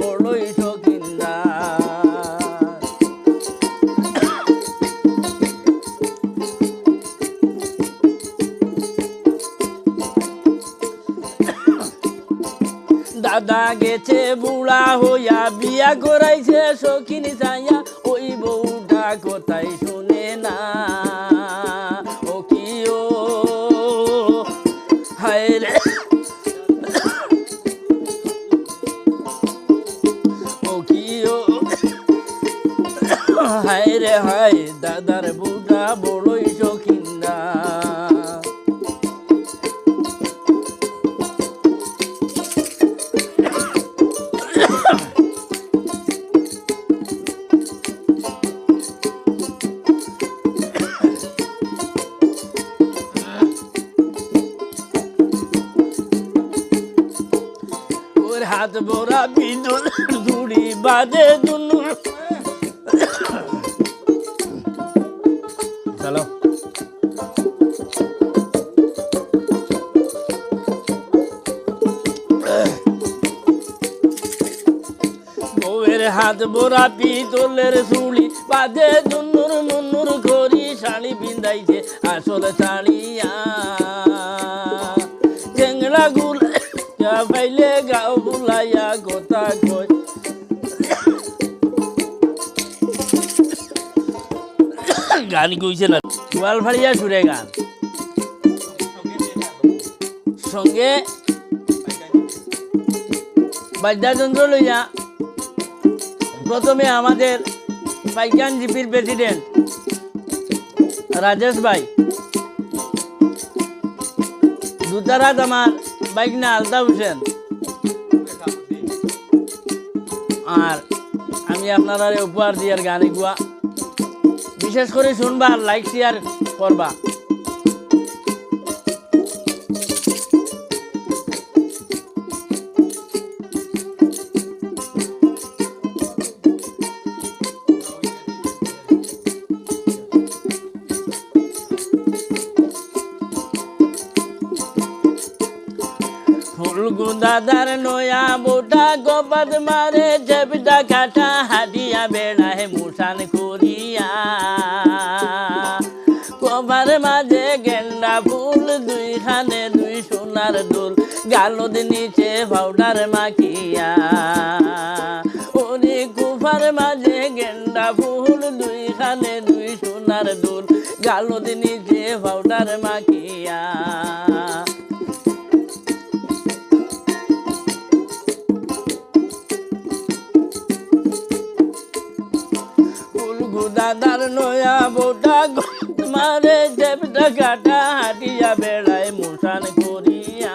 বড়ই শকিন্দার দাদা গেছে, বুড়া হইয়া বিয়া করাইছে সখিনী চাইয়া ওই বউটা কোথায় শুনে না। ও কি ও হায় রে হায় দাদার বুড়া হাত ভরা বিদুল ধুড়ি বাজে দুনু চলো। বউয়ের হাত ভরা পিতলের চুড়ি বাজে দুনুর মুনুর করি শাড়ি বিন্দাইছে আসলে শাড়িয়া পাইলে গাও বুলাইয়া কথা কই গান কইছে না। সুরে গান সঙ্গে বাদ্যযন্ত্র লইয়া প্রথমে আমাদের পাইকান জিপির প্রেসিডেন্ট রাজেশ ভাই। দুতারাত আমার বাইক না আলতা হোসেন। আর আমি আপনারা উপহার দিয়ার গানে গুয়া। বিশেষ করে শুনবা লাইক শেয়ার করবা। ফুলগু নয়া বোটা গোপাত মারে জবটা কাটা হাটিয়া বেড়ায় মুসান করিয়া। কবার মাঝে গেন্ডা ফুল দুইখানে দুই সোনার দুল, গালদ নিচে পাউডার মাখিয়া। ওরে কুফার মাঝে গেন্ডা ফুল দুইখানে দুই সোনার দুল, গালদ নিচে পাউডার মাখিয়া। দাদার নয়া বোটা মারে দেবটা কাটা হাটিয়া বেড়ায় মুসান করিয়া।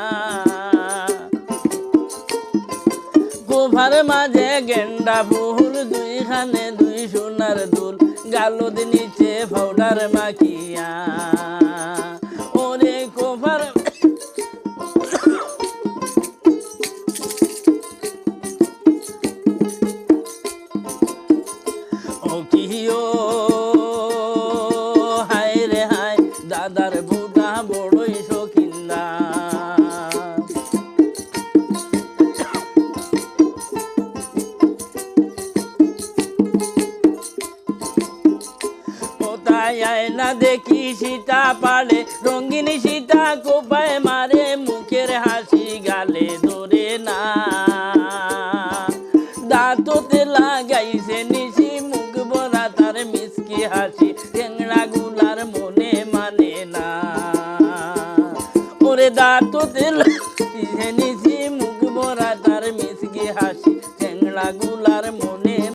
গোভার মাঝে গেন্ডা ফুল, দুইখানে দুই সোনার দুল, গালদ নিচে ফাউডার মাখিয়া না দেখি সীতা পালে, রঙিন সীতা কোপায় মারে, মুখের হাসি গালে ধরে না। দাঁততে লাগাইছে নিশি, মুখ ভরা তার মিসকি হাসি টেংরা গুলার মনে মানে না। ওরে দাঁততে লাগাইছে নিশি, মুখ ভরা তার মিসকি হাসি টেংরা গুলার মনে